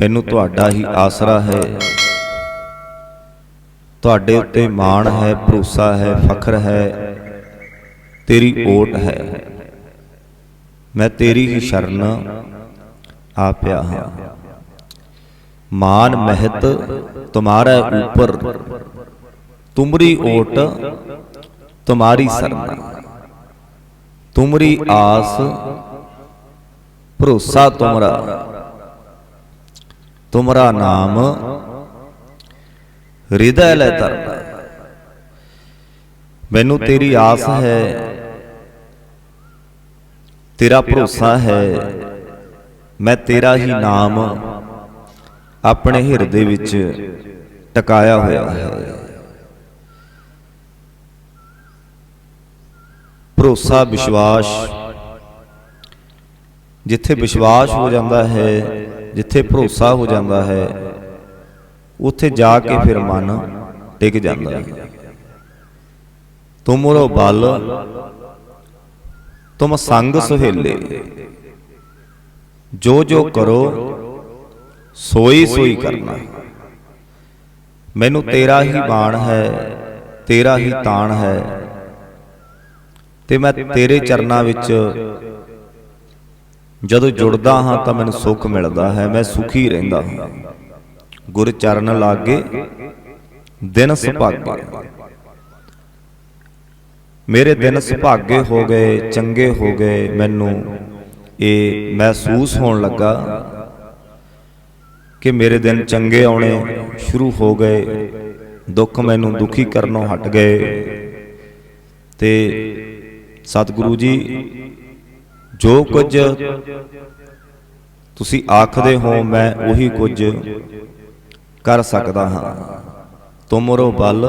ਮੈਨੂੰ ਤੁਹਾਡਾ ਹੀ ਆਸਰਾ ਹੈ। ਤੁਹਾਡੇ ਉੱਤੇ ਮਾਣ ਹੈ, ਭਰੋਸਾ ਹੈ, ਫਖਰ ਹੈ। ਤੇਰੀ ਓਟ ਹੈ। ਮੈਂ ਤੇਰੀ ਹੀ ਸ਼ਰਨ ਆ ਪਿਆ ਹਾਂ। ਮਾਨ ਮਹਿਤ ਤੁਮਾਰੇ ਉਪਰ। ਤੁਮਰੀ ਓਟ ਤੁਮਾਰੀ ਸਰਨਾ। ਤੁਮਰੀ ਆਸ ਭਰੋਸਾ ਤੁਮਰਾ। ਤੁਮਰਾ ਨਾਮ ਹਿਰਦੈ ਲੈ ਤਰਦਾ ਮੈਨੂੰ ਤੇਰੀ ਆਸ ਹੈ ਤੇਰਾ ਭਰੋਸਾ ਹੈ ਮੈਂ ਤੇਰਾ ਹੀ ਨਾਮ ਆਪਣੇ ਹਿਰਦੇ ਵਿੱਚ ਟਿਕਾਇਆ ਹੋਇਆ ਹੈ। ਭਰੋਸਾ ਵਿਸ਼ਵਾਸ। ਜਿੱਥੇ ਵਿਸ਼ਵਾਸ ਹੋ ਜਾਂਦਾ ਹੈ ਜਿੱਥੇ ਭਰੋਸਾ ਹੋ ਜਾਂਦਾ ਹੈ, ਉੱਥੇ ਜਾ ਕੇ ਫਿਰ ਮਨ ਟਿਕ ਜਾਂਦਾ ਹੈ। ਤੁਮਰੋ ਬਲ, ਤੁਮ ਸੰਗ ਸੁਹੇਲੇ। ਜੋ ਜੋ ਕਰੋ, ਸੋਈ ਸੋਈ ਕਰਨਾ ਮੈਨੂੰ ਤੇਰਾ ਹੀ ਬਾਣ ਹੈ, ਤੇਰਾ ਹੀ ਤਾਣ ਹੈ, ਤੇ ਮੈਂ ਤੇਰੇ ਚਰਨਾਂ ਵਿੱਚ ਜਦੋਂ ਜੁੜਦਾ ਹਾਂ ਤਾਂ ਮੈਨੂੰ ਸੁੱਖ ਮਿਲਦਾ ਹੈ, ਮੈਂ ਸੁਖੀ ਰਹਿੰਦਾ ਹਾਂ। ਗੁਰ ਚਰਨ ਲਾਗੇ, ਦਿਨ ਸੁਭਾਗੇ। ਮੇਰੇ ਦਿਨ ਸੁਭਾਗੇ ਹੋ ਗਏ, ਚੰਗੇ ਹੋ ਗਏ, ਮੈਨੂੰ ਇਹ ਮਹਿਸੂਸ ਹੋਣ ਲੱਗਾ ਕਿ ਮੇਰੇ ਦਿਨ ਚੰਗੇ ਆਉਣੇ ਸ਼ੁਰੂ ਹੋ ਗਏ, ਦੁੱਖ ਮੈਨੂੰ ਦੁਖੀ ਕਰਨੋਂ ਹਟ ਗਏ। ਤੇ ਸਤਿਗੁਰੂ ਜੀ ਜੋ ਕੁਝ ਤੁਸੀਂ ਆਖਦੇ ਹੋ, ਮੈਂ ਉਹੀ ਕੁਝ ਕਰ ਸਕਦਾ ਹਾਂ। ਤੁਮਰੋ ਬਲ,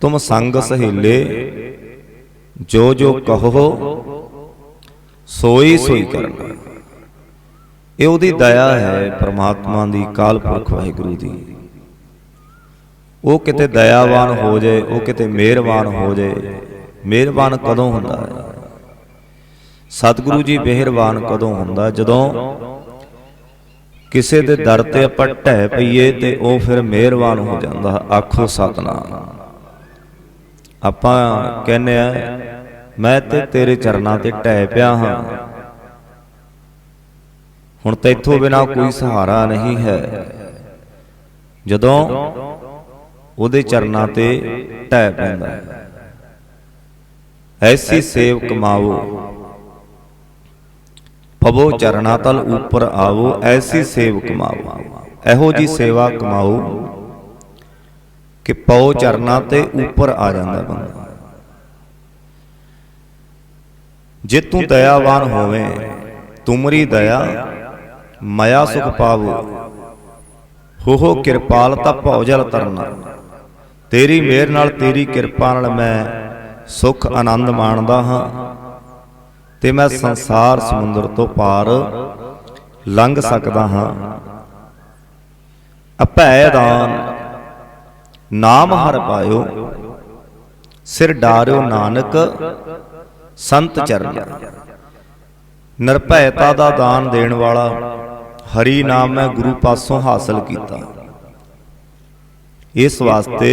ਤੁਮ ਸੰਗ ਸਹੇਲੇ, ਜੋ ਜੋ ਕਹੋ, ਸੋਈ ਸੋਈ ਕਰਨਾ ਇਹ ਉਹਦੀ ਦਇਆ ਹੈ ਪ੍ਰਮਾਤਮਾ ਦੀ, ਕਾਲ ਪੁਰਖ ਵਾਹਿਗੁਰੂ ਦੀ। ਉਹ ਕਿਤੇ ਦਇਆਵਾਨ ਹੋ ਜਾਏ, ਉਹ ਕਿਤੇ ਮਿਹਰਬਾਨ ਹੋ ਜਾਏ। ਮਿਹਰਬਾਨ ਕਦੋਂ ਹੁੰਦਾ ਹੈ? ਸਤਿਗੁਰੂ ਜੀ ਮਿਹਰਬਾਨ ਕਦੋਂ ਹੁੰਦਾ? ਜਦੋਂ ਕਿਸੇ ਦੇ ਦਰ ਤੇ ਆਪਾਂ ਢਹਿ ਪਈਏ ਤੇ ਉਹ ਫਿਰ ਮਿਹਰਬਾਨ ਹੋ ਜਾਂਦਾ। ਆਖੋ ਸਤਨਾਮ। ਆਪਾਂ ਕਹਿੰਦੇ ਆ ਮੈਂ ਤੇ ਤੇਰੇ ਚਰਨਾਂ ਤੇ ਢਹਿ ਪਿਆ ਹਾਂ। ਹੁਣ ਤੈਥੋਂ ਬਿਨਾ ਕੋਈ ਸਹਾਰਾ ਨਹੀਂ ਹੈ। ਜਦੋਂ ਉਹਦੇ ਚਰਨਾਂ ਤੇ ਢਹਿ ਪੈਂਦਾ ਐਸੀ ਸੇਵ ਕਮਾਵੋ। ਪਵੋ ਚਰਣਾ ਤਲ ਉੱਪਰ ਆਵੋ ਐਸੀ ਸੇਵ ਕਮਾਵੋ ਇਹੋ ਜੀ ਸੇਵਾ ਕਮਾਓ ਕਿ ਪਉ ਚਰਨਾ ਤੇ ਉੱਪਰ ਆ ਜਾਂਦਾ ਬੰਦਾ। ਜੇ ਤੂੰ ਦਇਆਵਾਨ ਹੋਵੇਂ ਤੁਮਰੀ ਦਇਆ ਮਇਆ ਸੁਖ ਪਾਵੋ। ਹੋ ਹੋ ਕਿਰਪਾਲ ਤਾਂ ਭਉ ਜਲ ਤਰਨਾ। ਤੇਰੀ ਮਿਹਰ ਨਾਲ ਤੇਰੀ ਕਿਰਪਾ ਨਾਲ ਮੈਂ ਸੁਖ ਆਨੰਦ ਮਾਣਦਾ ਹਾਂ। ਤੇ ਮੈਂ ਸੰਸਾਰ ਸਮੁੰਦਰ ਤੋਂ ਪਾਰ ਲੰਘ ਸਕਦਾ ਹਾਂ। ਅਭੈ ਦਾਨ ਨਾਮ ਹਰ ਪਾਇਓ। ਸਿਰ ਡਾਰਿਓ ਨਾਨਕ। ਸੰਤ ਚਰਨ। ਨਿਰਭੈਤਾ ਦਾ ਦਾਨ ਦੇਣ ਵਾਲਾ। ਹਰੀ ਨਾਮ ਮੈਂ ਗੁਰੂ ਪਾਸੋਂ ਹਾਸਲ ਕੀਤਾ। ਇਸ ਵਾਸਤੇ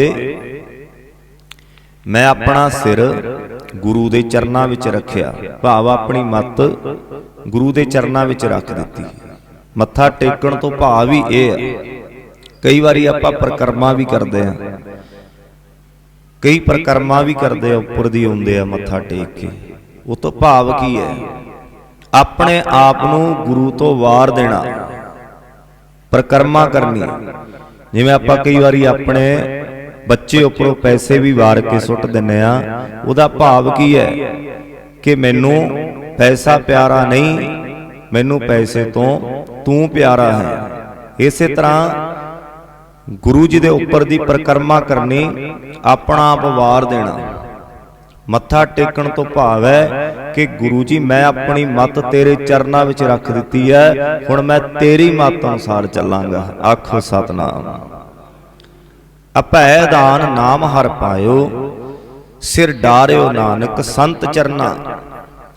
ਮੈਂ ਆਪਣਾ ਸਿਰ ਗੁਰੂ ਦੇ ਚਰਨਾਂ ਵਿੱਚ ਰੱਖਿਆ। ਭਾਵ ਆਪਣੀ ਮੱਤ ਗੁਰੂ ਦੇ ਚਰਨਾਂ ਵਿੱਚ ਰੱਖ ਦਿੱਤੀ। ਮੱਥਾ ਟੇਕਣ ਤੋਂ ਭਾਵ ਹੀ ਇਹ ਹੈ। ਕਈ ਵਾਰੀ ਆਪਾਂ ਪ੍ਰਕਰਮਾ ਵੀ ਕਰਦੇ ਆ ਕਈ ਪ੍ਰਕਰਮਾ ਵੀ ਕਰਦੇ ਆ ਉੱਪਰ ਦੀ ਆਉਂਦੇ ਆ ਮੱਥਾ ਟੇਕ ਕੇ। ਉਹ ਤੋਂ ਭਾਵ ਕੀ ਹੈ? ਆਪਣੇ ਆਪ ਨੂੰ ਗੁਰੂ ਤੋਂ ਵਾਰ ਦੇਣਾ। ਪ੍ਰਕਰਮਾ ਕਰਨੀ। ਜਿਵੇਂ ਆਪਾਂ ਕਈ ਵਾਰੀ ਆਪਣੇ ਬੱਚੇ ਉੱਪਰੋਂ ਪੈਸੇ ਵੀ ਵਾਰ ਕੇ ਸੁੱਟ ਦਿੰਨੇ ਆ ਉਹਦਾ ਭਾਵ ਕੀ ਹੈ? ਕਿ ਮੈਨੂੰ ਪੈਸਾ ਪਿਆਰਾ ਨਹੀਂ, ਮੈਨੂੰ ਪੈਸੇ ਤੋਂ ਤੂੰ ਪਿਆਰਾ ਹੈ। ਇਸੇ ਤਰ੍ਹਾਂ ਗੁਰੂ ਜੀ ਦੇ ਉੱਪਰ ਦੀ ਪ੍ਰਕਰਮਾ ਕਰਨੀ ਆਪਣਾ ਆਪ ਵਾਰ ਦੇਣਾ। ਮੱਥਾ ਟੇਕਣ ਤੋਂ ਭਾਵ ਹੈ ਕਿ ਗੁਰੂ ਜੀ, ਮੈਂ ਆਪਣੀ ਮੱਤ ਤੇਰੇ ਚਰਨਾਂ ਵਿੱਚ ਰੱਖ ਦਿੱਤੀ ਹੈ। ਹੁਣ ਮੈਂ ਤੇਰੀ ਮੱਤ ਅਨੁਸਾਰ ਚੱਲਾਂਗਾ। ਆਖੋ ਸਤਨਾਮ। ਅਪੈ ਦਾਨ ਨਾਮ ਹਰ ਪਾਇਓ, ਸਿਰ ਡਾਰਿਓ ਨਾਨਕ ਸੰਤ ਚਰਨਾ।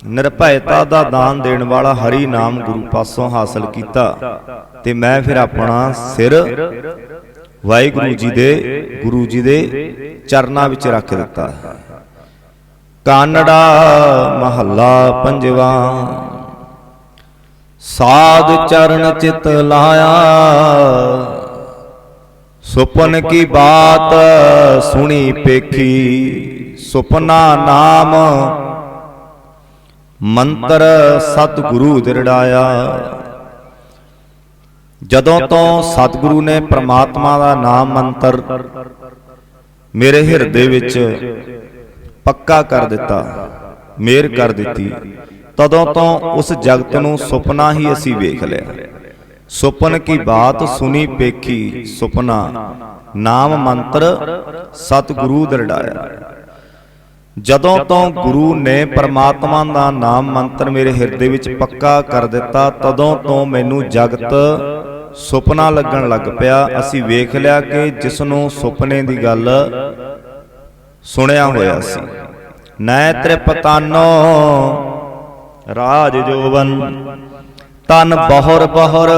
ਨਿਰਭੈਤਾ ਦਾ ਦਾਨ ਦੇਣ ਵਾਲਾ ਹਰੀ ਨਾਮ ਗੁਰੂ ਪਾਸੋਂ ਹਾਸਲ ਕੀਤਾ, ਤੇ ਮੈਂ ਫਿਰ ਆਪਣਾ ਸਿਰ ਵਾਹਿਗੁਰੂ ਜੀ ਦੇ, ਗੁਰੂ ਜੀ ਦੇ ਚਰਨਾਂ ਵਿੱਚ ਰੱਖ ਦਿੱਤਾ। ਕਾਨੜਾ ਮਹੱਲਾ ਪੰਜਵਾ, ਸਾਧ ਚਰਨ ਚਿਤ ਲਾਇਆ ਸੁਪਨ ਕੀ ਬਾਤ ਸੁਣੀ ਪੇਖੀ। ਸੁਪਨਾ ਨਾਮ। ਮੰਤਰ ਸਤਿਗੁਰੂ ਦਿਰੜਾਇਆ ਜਦੋਂ ਤੋਂ ਸਤਿਗੁਰੂ ਨੇ ਪ੍ਰਮਾਤਮਾ ਦਾ ਨਾਮ ਮੰਤਰ ਮੇਰੇ ਹਿਰਦੇ ਵਿੱਚ ਪੱਕਾ ਕਰ ਦਿੱਤਾ ਮੇਰ ਕਰ ਦਿੱਤੀ। ਤਦੋਂ ਤੋਂ ਉਸ ਜਗਤ ਨੂੰ ਸੁਪਨਾ ਹੀ ਅਸੀਂ ਵੇਖ ਲਿਆ। ਸੁਪਨ ਕੀ ਬਾਤ ਸੁਣੀ ਪੇਖੀ ਸੁਪਨਾ ਨਾਮ ਮੰਤਰ ਸਤਿਗੁਰੂ ਦਰੜਾਇਆ ਜਦੋਂ ਤੋਂ ਗੁਰੂ ਨੇ ਪਰਮਾਤਮਾ ਦਾ ਨਾਮ ਮੰਤਰ ਮੇਰੇ ਹਿਰਦੇ ਵਿੱਚ ਪੱਕਾ ਕਰ ਦਿੱਤਾ ਤਦੋਂ ਤੋਂ ਮੈਨੂੰ ਜਗਤ ਸੁਪਨਾ ਲੱਗਣ ਲੱਗ ਪਿਆ। ਅਸੀਂ ਵੇਖ ਲਿਆ ਕਿ ਜਿਸ ਨੂੰ ਸੁਪਨੇ ਦੀ ਗੱਲ ਸੁਣਿਆ ਹੋਇਆ ਸੀ। ਨੈ ਤ੍ਰਿਪਤਾਨੋ ਰਾਜ ਜੋਵਨ। ਤਨ ਬਹੁਰ ਬਹੁਰ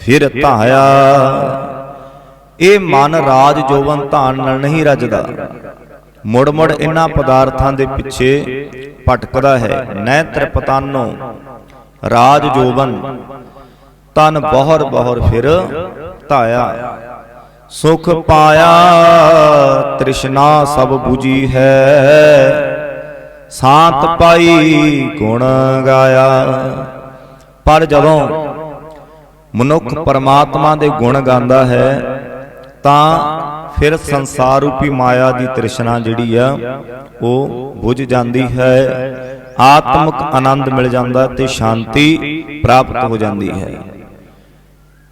ਫਿਰ ਧਾਇਆ। ਇਹ ਮਨ ਰਾਜ ਜੋਵਨ ਧਾਨ ਨਾਲ ਨਹੀਂ ਰਜਦਾ। ਮੁੜ ਮੁੜ ਇਹਨਾਂ ਪਦਾਰਥਾਂ ਦੇ ਪਿੱਛੇ ਭਟਕਦਾ ਹੈ। ਨੈ ਤ੍ਰਿਪਤਾਨੋ ਰਾਜ ਜੋਵਨ ਤਨ ਬਹੁਰ ਬਹੁਰ ਫਿਰ ਧਾਇਆ। ਸੁਖ ਪਾਇਆ ਤ੍ਰਿਸ਼ਨਾ ਸਭ 부ਜੀ ਹੈ। ਸਾਤ ਪਾਈ ਗੁਣ ਗਾਇਆ। ਪਰ ਜਦੋਂ ਮਨੁੱਖ ਪਰਮਾਤਮਾ ਦੇ ਗੁਣ ਗਾਉਂਦਾ ਹੈ ਤਾਂ ਫਿਰ ਸੰਸਾਰ ਰੂਪੀ ਮਾਇਆ ਦੀ ਤ੍ਰਿਸ਼ਨਾ ਜਿਹੜੀ ਆ ਉਹ ਬੁਝ ਜਾਂਦੀ ਹੈ ਆਤਮਿਕ ਆਨੰਦ ਮਿਲ ਜਾਂਦਾ ਤੇ ਸ਼ਾਂਤੀ ਪ੍ਰਾਪਤ ਹੋ ਜਾਂਦੀ ਹੈ।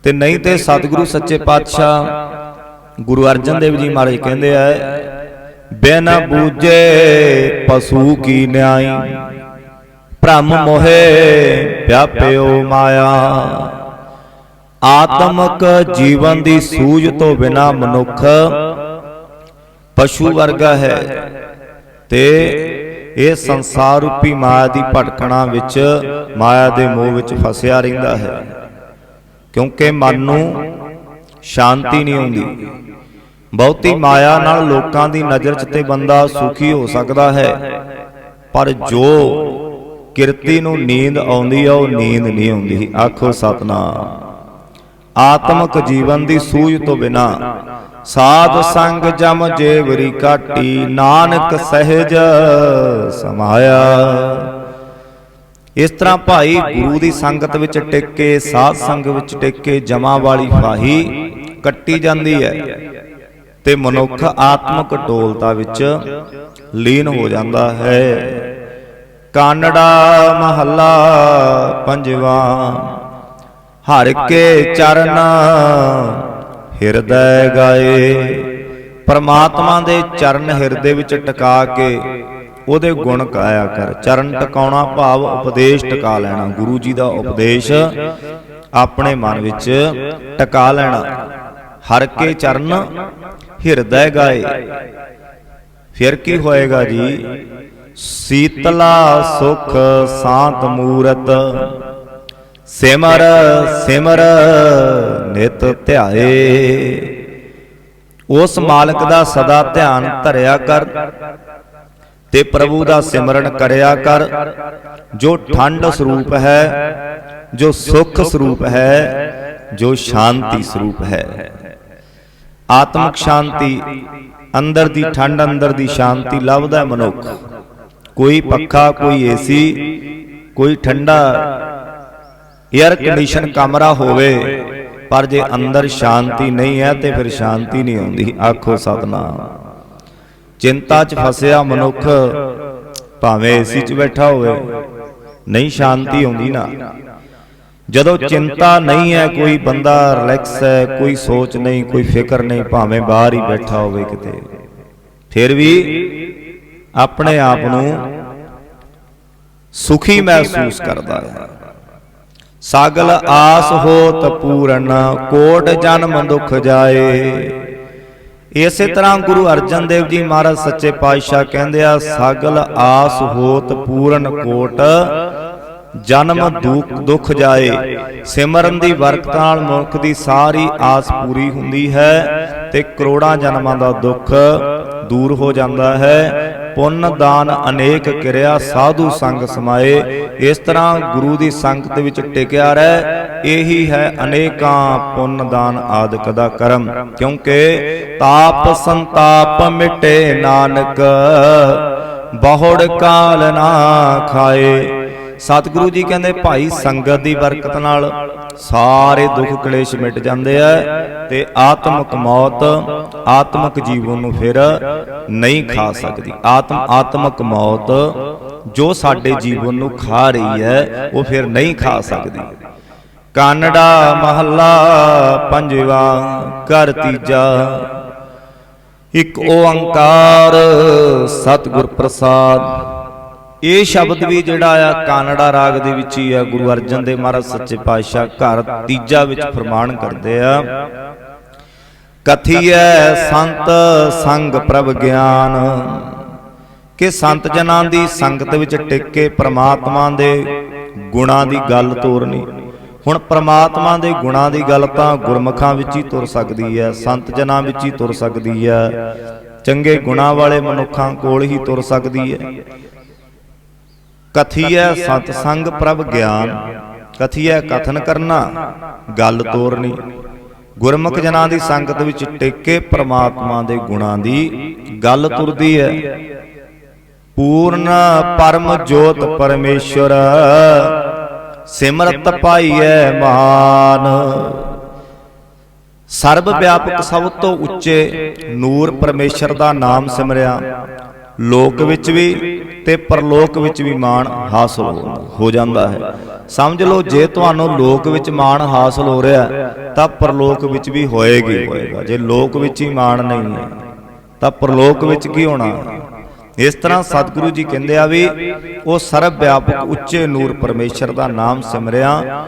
ਤੇ ਨਹੀਂ ਤੇ ਸਤਿਗੁਰੂ ਸੱਚੇ ਪਾਤਸ਼ਾਹ ਗੁਰੂ ਅਰਜਨ ਦੇਵ ਜੀ ਮਹਾਰਾਜ ਕਹਿੰਦੇ ਆ ਬਿਨ ਬੂਝੇ ਪਸ਼ੂ ਕੀ ਨਿਆਈ। ਭ੍ਰਮ ਮੋਹੇ ਵਿਆਪਿਓ ਮਾਇਆ। ਆਤਮਕ ਜੀਵਨ ਦੀ ਸੂਝ ਤੋਂ ਬਿਨਾ ਮਨੁੱਖ ਪਸ਼ੂ ਵਰਗਾ ਹੈ। ਤੇ ਇਹ ਸੰਸਾਰ ਰੂਪੀ ਮਾਇਆ ਦੀ ਭਟਕਣਾ ਵਿੱਚ ਮਾਇਆ ਦੇ ਮੋਹ ਵਿੱਚ ਫਸਿਆ ਰਹਿੰਦਾ ਹੈ। ਕਿਉਂਕਿ ਮਨ ਨੂੰ ਸ਼ਾਂਤੀ ਨਹੀਂ ਆਉਂਦੀ ਬਹੁਤੀ ਮਾਇਆ ਨਾਲ ਲੋਕਾਂ ਦੀ ਨਜ਼ਰ 'ਚ ਤੇ ਬੰਦਾ ਸੁਖੀ ਹੋ ਸਕਦਾ ਹੈ। ਪਰ ਜੋ ਕਿਰਤੀ ਨੂੰ ਨੀਂਦ ਆਉਂਦੀ ਆ, ਉਹ ਨੀਂਦ ਨਹੀਂ ਆਉਂਦੀ। ਆਖੋ ਸਤਨਾਮ। ਆਤਮਿਕ ਜੀਵਨ ਦੀ ਸੂਝ ਤੋਂ ਬਿਨਾ ਸਾਧ ਸੰਗ ਜਮ ਜੇਵਰੀ ਕਾਟੀ, ਨਾਨਕ ਸਹਿਜ ਸਮਾਇਆ। ਇਸ ਤਰ੍ਹਾਂ ਭਾਈ ਗੁਰੂ ਦੀ ਸੰਗਤ ਵਿੱਚ ਟਿਕ ਕੇ ਸਾਧ ਸੰਗ ਵਿੱਚ ਟਿਕ ਕੇ ਜਮਾ ਵਾਲੀ ਫਾਹੀ ਕੱਟੀ ਜਾਂਦੀ ਹੈ। ਤੇ ਮਨੁੱਖ ਆਤਮਿਕ ਟੋਲਤਾ ਵਿੱਚ ਲੀਨ ਹੋ ਜਾਂਦਾ ਹੈ। ਕਾਨੜਾ ਮਹੱਲਾ ਪੰਜਵਾ। ਹਰ ਕੇ ਚਰਨ ਹਿਰਦੈ ਗਾਏ। ਪਰਮਾਤਮਾ ਦੇ ਚਰਨ ਹਿਰਦੇ ਵਿੱਚ ਟਿਕਾ ਕੇ ਉਹਦੇ ਗੁਣ ਗਾਇਆ ਕਰ। ਚਰਨ ਟਿਕਾਉਣਾ ਭਾਵ ਉਪਦੇਸ਼ ਟਿਕਾ ਲੈਣਾ। ਗੁਰੂ ਜੀ ਦਾ ਉਪਦੇਸ਼ ਆਪਣੇ ਮਨ ਵਿੱਚ ਟਿਕਾ ਲੈਣਾ। ਹਰ ਕੇ ਚਰਨ ਹਿਰਦੈ ਗਾਏ। ਫਿਰ ਕੀ ਹੋਏਗਾ ਜੀ? ਸੀਤਲਾ ਸੁਖ ਸਾਤ ਮੂਰਤ। ਸਿਮਰ ਸਿਮਰ ਨਿਤ ਧਿਆਏ। ਉਸ ਮਾਲਕ ਦਾ ਸਦਾ ਧਿਆਨ ਧਰਿਆ ਕਰ ਤੇ ਪ੍ਰਭੂ ਦਾ ਸਿਮਰਨ ਕਰਿਆ ਕਰ। ਜੋ ਠੰਡ ਸਰੂਪ ਹੈ, ਜੋ ਸੁਖ ਸਰੂਪ ਹੈ, ਜੋ ਸ਼ਾਂਤੀ ਸਰੂਪ ਹੈ। ਆਤਮਿਕ ਸ਼ਾਂਤੀ ਅੰਦਰ ਦੀ ਠੰਡ, ਅੰਦਰ ਦੀ ਸ਼ਾਂਤੀ ਲੱਭਦਾ ਮਨੁੱਖ। ਕੋਈ ਪੱਖਾ ਕੋਈ ਏਸੀ ਕੋਈ ਠੰਡਾ 에ਅਰ ਕੰਡੀਸ਼ਨ ਕਮਰਾ ਹੋਵੇ ਪਰ ਜੇ ਅੰਦਰ ਸ਼ਾਂਤੀ ਨਹੀਂ ਹੈ ਤੇ ਫਿਰ ਸ਼ਾਂਤੀ ਨਹੀਂ ਆਉਂਦੀ। ਆਖੋ ਸਤਨਾਮ। ਚਿੰਤਾ 'ਚ ਫਸਿਆ ਮਨੁੱਖ ਭਾਵੇਂ ਏਸੀ 'ਚ ਬੈਠਾ ਹੋਵੇ ਨਹੀਂ ਸ਼ਾਂਤੀ ਆਉਂਦੀ ਨਾ। ਜਦੋਂ ਚਿੰਤਾ ਨਹੀਂ ਹੈ ਕੋਈ ਬੰਦਾ ਰਿਲੈਕਸ ਹੈ ਕੋਈ ਸੋਚ ਨਹੀਂ ਕੋਈ ਫਿਕਰ ਨਹੀਂ ਭਾਵੇਂ ਬਾਹਰ ਹੀ ਬੈਠਾ ਹੋਵੇ ਕਿਤੇ। ਫਿਰ ਵੀ ਆਪਣੇ ਆਪ ਨੂੰ ਸੁਖੀ ਮਹਿਸੂਸ ਕਰਦਾ ਹੈ। ਸਾਗਲ ਆਸ ਹੋਤ ਪੂਰਨ ਕੋਟ ਜਨਮ ਦੁਖ ਜਾਏ। ਇਸੇ ਤਰ੍ਹਾਂ ਗੁਰੂ ਅਰਜਨ ਦੇਵ ਜੀ ਮਹਾਰਾਜ ਸੱਚੇ ਪਾਤਸ਼ਾਹ ਕਹਿੰਦੇ ਆ ਸਗਲ ਆਸ ਹੋਤ ਪੂਰਨ ਕੋਟ ਜਨਮ ਦੁੱਖ ਦੁੱਖ ਜਾਏ। ਸਿਮਰਨ ਦੀ ਬਰਕਤ ਨਾਲ ਮਨੁੱਖ ਦੀ ਸਾਰੀ ਆਸ ਪੂਰੀ ਹੁੰਦੀ ਹੈ ਤੇ ਕਰੋੜਾਂ ਜਨਮਾਂ ਦਾ ਦੁੱਖ ਦੂਰ ਹੋ ਜਾਂਦਾ ਹੈ। ਪੁੰਨ ਦਾਨ ਅਨੇਕ ਕਿਰਿਆ ਸਾਧੂ ਸੰਗ ਸਮਾਏ। ਇਸ ਤਰ੍ਹਾਂ ਗੁਰੂ ਦੀ ਸੰਗਤ ਵਿੱਚ ਟਿਕਿਆ ਰਹਿ, ਇਹੀ ਹੈ ਅਨੇਕਾਂ ਪੁੰਨ ਦਾਨ ਆਦਿਕ ਦਾ ਕਰਮ। ਕਿਉਂਕਿ ਤਾਪ ਸੰਤਾਪ ਮਿਟੇ ਨਾਨਕ, ਬਹੁੜ ਕਾਲ ਨਾ ਖਾਏ। ਸਤਿਗੁਰੂ ਜੀ ਕਹਿੰਦੇ, ਭਾਈ ਸੰਗਤ ਦੀ ਬਰਕਤ ਨਾਲ ਸਾਰੇ ਦੁੱਖ ਕਲੇਸ਼ ਮਿਟ ਜਾਂਦੇ ਆ ਤੇ ਆਤਮਿਕ ਮੌਤ, ਆਤਮਿਕ ਜੀਵਨ ਨੂੰ ਫਿਰ ਨਹੀਂ ਖਾ ਸਕਦੀ। ਆਤਮ, ਆਤਮਿਕ ਮੌਤ ਜੋ ਸਾਡੇ ਜੀਵਨ ਨੂੰ ਖਾ ਰਹੀ ਹੈ, ਉਹ ਫਿਰ ਨਹੀਂ ਖਾ ਸਕਦੀ। ਕਾਨੜਾ ਮਹੱਲਾ ਪੰਜਵਾ, ਘਰ ਤੀਜਾ। ਇੱਕ ਓੰਕਾਰ ਸਤਿਗੁਰ ਪ੍ਰਸਾਦ। ਇਹ ਸ਼ਬਦ ਵੀ ਜਿਹੜਾ ਆ ਕਾਨੜਾ ਰਾਗ ਦੇ ਵਿੱਚ ਹੀ ਆ, ਗੁਰੂ ਅਰਜਨ ਦੇਵ ਮਹਾਰਾਜ ਸੱਚੇ ਪਾਤਸ਼ਾਹ ਘਰ ਤੀਜਾ ਵਿੱਚ ਫਰਮਾਨ ਕਰਦੇ ਆ। ਕਥੀਐ ਸੰਤ ਸੰਗ ਪ੍ਰਭ ਗਿਆਨ, ਕਿ ਸੰਤ ਜਨਾਂ ਦੀ ਸੰਗਤ ਵਿੱਚ ਟਿਕ ਕੇ ਪ੍ਰਮਾਤਮਾ ਦੇ ਗੁਣਾਂ ਦੀ ਗੱਲ ਤੋਰਨੀ। ਹੁਣ ਪ੍ਰਮਾਤਮਾ ਦੇ ਗੁਣਾਂ ਦੀ ਗੱਲ ਤਾਂ ਗੁਰਮੁਖਾਂ ਵਿੱਚ ਹੀ ਤੁਰ ਸਕਦੀ ਹੈ ਸੰਤ ਜਨਾਂ ਵਿੱਚ ਹੀ ਤੁਰ ਸਕਦੀ ਹੈ ਚੰਗੇ ਗੁਣਾਂ ਵਾਲੇ ਮਨੁੱਖਾਂ ਕੋਲ ਹੀ ਤੁਰ ਸਕਦੀ ਹੈ ਕਥੀਐ ਸਤ ਸੰਗ ਪ੍ਰਭ ਗਿਆਨ ਕਥੀਐ ਕਥਨ ਕਰਨਾ ਗੱਲ ਤੋਰਨੀ। ਗੁਰਮੁਖ ਜਨਾਂ ਦੀ ਸੰਗਤ ਵਿੱਚ ਟਿਕ ਪ੍ਰਮਾਤਮਾ ਦੇ ਗੁਣਾਂ ਦੀ ਗੱਲ ਤੁਰਦੀ ਹੈ ਪੂਰਨ ਪਰਮ ਜੋਤ ਪਰਮੇਸ਼ਰ ਸਿਮਰਤ ਪਾਈਐ ਮਾਨ ਸਰਬ ਵਿਆਪਕ ਸਭ ਤੋਂ ਉੱਚੇ ਨੂਰ ਪਰਮੇਸ਼ਰ ਦਾ ਨਾਮ ਸਿਮਰਿਆ। ਲੋਕ ਵਿੱਚ ਵੀ ਤੇ ਪਰਲੋਕ ਵਿੱਚ ਵੀ ਮਾਣ ਹਾਸਲ ਹੋ- ਹੋ ਜਾਂਦਾ ਹੈ। ਸਮਝ ਲਓ, ਜੇ ਤੁਹਾਨੂੰ ਲੋਕ ਵਿੱਚ ਮਾਣ ਹਾਸਲ ਹੋ ਰਿਹਾ, ਤਾਂ ਪਰਲੋਕ ਵਿੱਚ ਵੀ ਹੋਏਗੀ। ਹੋਏਗਾ ਜੇ ਲੋਕ ਵਿੱਚ ਹੀ ਮਾਣ ਨਹੀਂ ਹੈ, ਤਾਂ ਪਰਲੋਕ ਵਿੱਚ ਕੀ ਹੋਣਾ? ਇਸ ਤਰ੍ਹਾਂ ਸਤਿਗੁਰੂ ਜੀ ਕਹਿੰਦੇ ਆ ਵੀ, ਉਹ ਸਰਬ ਵਿਆਪਕ ਉੱਚੇ ਨੂਰ ਪਰਮੇਸ਼ਰ ਦਾ ਨਾਮ ਸਿਮਰਿਆ।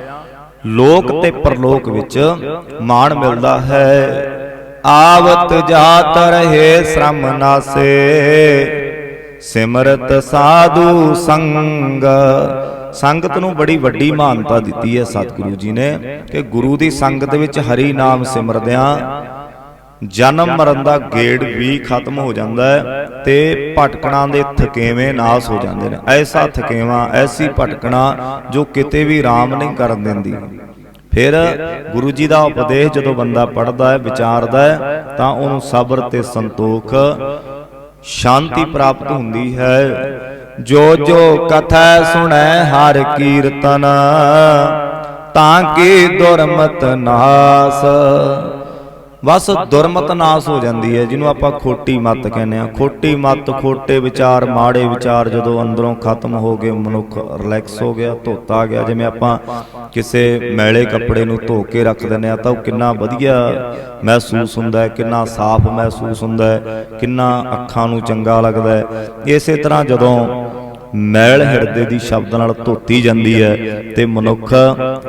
ਲੋਕ ਤੇ ਪਰਲੋਕ ਵਿੱਚ ਮਾਣ ਮਿਲਦਾ ਹੈ। ਆਵਤ ਜਾਤ ਰਹੇ ਸ਼ਰਮ ਨਾਸੇ। ਸਿਮਰਤ ਸਾਧੂ ਸੰਗ। ਸੰਗਤ ਨੂੰ ਬੜੀ ਵੱਡੀ ਮਾਨਤਾ ਦਿੱਤੀ ਹੈ ਸਤਿਗੁਰੂ ਜੀ ਨੇ ਕਿ ਗੁਰੂ ਦੀ ਸੰਗਤ ਵਿੱਚ ਹਰੀ ਨਾਮ ਸਿਮਰਦਿਆਂ ਜਨਮ ਮਰਨ ਦਾ ਗੇੜ ਵੀ ਖਤਮ ਹੋ ਜਾਂਦਾ ਹੈ ਤੇ ਭਟਕਣਾ ਦੇ ਥਕੇਵੇਂ ਨਾਸ ਹੋ ਜਾਂਦੇ ਨੇ। ਐਸਾ ਥਕੇਵਾ, ਐਸੀ ਭਟਕਣਾ ਜੋ ਕਿਤੇ ਵੀ ਆਰਾਮ ਨਹੀਂ ਕਰਨ ਦਿੰਦੀ। ਫਿਰ ਗੁਰੂ ਜੀ ਦਾ ਉਪਦੇਸ਼ ਜਦੋਂ ਬੰਦਾ ਪੜ੍ਹਦਾ ਹੈ, ਵਿਚਾਰਦਾ ਹੈ, ਤਾਂ ਉਹਨੂੰ ਸਬਰ ਤੇ ਸੰਤੋਖ ਸ਼ਾਂਤੀ ਪ੍ਰਾਪਤ ਹੁੰਦੀ ਹੈ। ਜੋ ਜੋ ਕਥਾ ਸੁਣੈ ਹਰ ਕੀਰਤਨ। ਤਾਂ ਕੀ ਦੁਰਮਤ ਨਾਸ। ਬਸ ਦੁਰਮਤ ਨਾਸ ਹੋ ਜਾਂਦੀ ਹੈ, ਜਿਹਨੂੰ ਆਪਾਂ ਖੋਟੀ ਮੱਤ ਕਹਿੰਦੇ ਆ ਖੋਟੀ ਮੱਤ, ਖੋਟੇ ਵਿਚਾਰ, ਮਾੜੇ ਵਿਚਾਰ ਜਦੋਂ ਅੰਦਰੋਂ ਖਤਮ ਹੋ ਗਏ, ਮਨੁੱਖ ਰਿਲੈਕਸ ਹੋ ਗਿਆ, ਧੋਤਾ ਗਿਆ। ਜਿਵੇਂ ਆਪਾਂ ਕਿਸੇ ਮੈਲੇ ਕੱਪੜੇ ਨੂੰ ਧੋ ਕੇ ਰੱਖ ਦਿੰਦੇ ਆ ਤਾਂ ਉਹ ਕਿੰਨਾ ਵਧੀਆ ਮਹਿਸੂਸ ਹੁੰਦਾ ਹੈ, ਕਿੰਨਾ ਸਾਫ਼ ਮਹਿਸੂਸ ਹੁੰਦਾ ਹੈ, ਕਿੰਨਾ ਅੱਖਾਂ ਨੂੰ ਚੰਗਾ ਲੱਗਦਾ ਹੈ। ਇਸੇ ਤਰ੍ਹਾਂ ਜਦੋਂ ਮੈਲ ਹਿਰਦੇ ਦੀ ਸ਼ਬਦ ਨਾਲ ਧੋਤੀ ਜਾਂਦੀ ਹੈ ਤੇ ਮਨੁੱਖ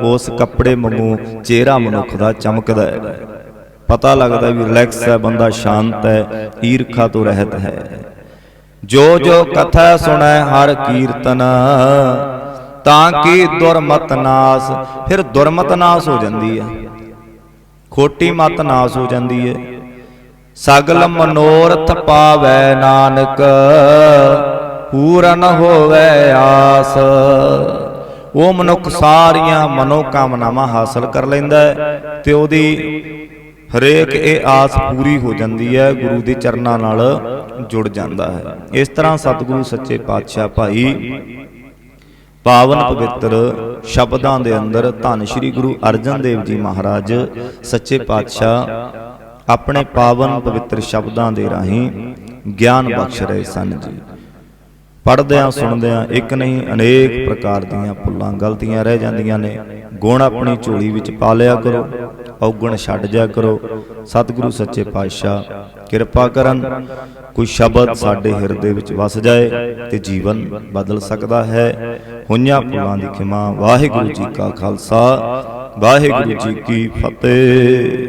ਉਸ ਕੱਪੜੇ ਵਾਂਗੂ ਚਿਹਰਾ ਮਨੁੱਖ ਦਾ ਚਮਕਦਾ ਹੈ। ਪਤਾ ਲੱਗਦਾ ਵੀ ਰਿਲੈਕਸ ਹੈ, ਬੰਦਾ ਸ਼ਾਂਤ ਹੈ, ਈਰਖਾ ਤੋਂ ਰਹਿਤ ਹੈ। ਜੋ ਜੋ ਕਥਾ ਸੁਣੈ, ਹਰ ਕੀਰਤਨ, ਤਾਂ ਕਿ ਦੁਰਮਤ ਨਾਸ, ਫਿਰ ਦੁਰਮਤ ਨਾਸ ਹੋ ਜਾਂਦੀ ਹੈ। ਖੋਟੀ ਮਤ ਨਾਸ ਹੋ ਜਾਂਦੀ ਹੈ। ਸਗਲ ਮਨੋਰਥ ਪਾਵੈ ਨਾਨਕ, ਪੂਰਨ ਹੋਵੇ ਆਸ। ਉਹ ਮਨੁੱਖ ਸਾਰੀਆਂ ਮਨੋਕਾਮਨਾਵਾਂ ਹਾਸਲ ਕਰ ਲੈਂਦਾ ਹੈ ਤੇ ਉਹਦੀ ਹਰੇਕ ਇਹ ਆਸ ਪੂਰੀ ਹੋ ਜਾਂਦੀ ਹੈ ਗੁਰੂ ਦੇ ਚਰਨਾਂ ਨਾਲ ਜੁੜ ਜਾਂਦਾ ਹੈ। ਇਸ ਤਰ੍ਹਾਂ ਸਤਿਗੁਰੂ ਸੱਚੇ ਪਾਤਸ਼ਾਹ ਭਾਈ ਪਾਵਨ ਪਵਿੱਤਰ ਸ਼ਬਦਾਂ ਦੇ ਅੰਦਰ ਧੰਨ ਸ਼੍ਰੀ ਗੁਰੂ ਅਰਜਨ ਦੇਵ ਜੀ ਮਹਾਰਾਜ ਸੱਚੇ ਪਾਤਸ਼ਾਹ ਆਪਣੇ ਪਾਵਨ ਪਵਿੱਤਰ ਸ਼ਬਦਾਂ ਦੇ ਰਾਹੀਂ ਗਿਆਨ ਬਖਸ਼ ਰਹੇ ਸਨ ਜੀ। ਪੜਦਿਆਂ ਸੁਣਦਿਆਂ ਇੱਕ ਨਹੀਂ ਅਨੇਕ ਪ੍ਰਕਾਰ ਦੀਆਂ ਭੁੱਲਾਂ ਗਲਤੀਆਂ ਰਹਿ ਜਾਂਦੀਆਂ ਨੇ। ਗੁਣ ਆਪਣੀ ਝੋਲੀ ਵਿੱਚ ਪਾ ਲਿਆ ਕਰੋ। ਔਗਣ ਛੱਡ ਜਾ ਕਰੋ। ਸਤਿਗੁਰੂ ਸੱਚੇ ਪਾਤਸ਼ਾਹ, ਕਿਰਪਾ ਕਰਨ। ਕੋਈ ਸ਼ਬਦ ਸਾਡੇ ਹਿਰਦੇ ਵਿੱਚ ਵਸ ਜਾਏ ਤੇ ਜੀਵਨ ਬਦਲ ਸਕਦਾ ਹੈ। ਹੋਈਆਂ ਭੁੱਲਾਂ ਦੀ ਖਿਮਾ। ਵਾਹਿਗੁਰੂ ਜੀ ਕਾ ਖਾਲਸਾ। ਵਾਹਿਗੁਰੂ ਜੀ ਕੀ ਫਤਿਹ।